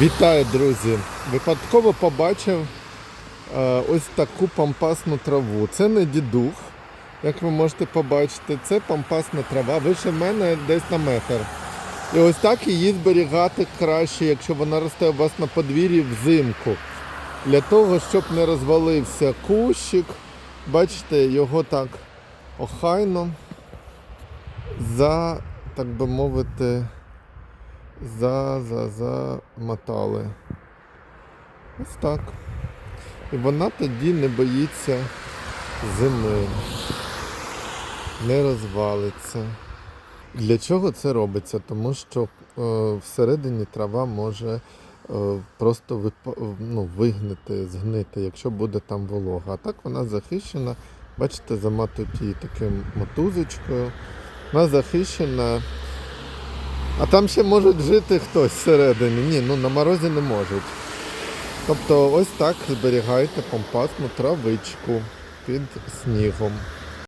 Вітаю, друзі! Випадково побачив е, ось таку пампасну траву. Це не дідух, як ви можете побачити, це пампасна трава, вище мене десь на метр. І ось так її зберігати краще, якщо вона росте у вас на подвір'ї взимку. Для того, щоб не розвалився кущик, бачите, його так охайно за, так би мовити, за, за, замотали. Ось так. І вона тоді не боїться зими, не розвалиться. Для чого це робиться? Тому що е, всередині трава може е, просто випа- ну, вигнити, згнити, якщо буде там волога. А так вона захищена. Бачите, заматують її таким мотузочкою. Вона захищена. А там ще можуть жити хтось всередині. Ні, ну на морозі не можуть. Тобто ось так зберігайте компактну травичку під снігом.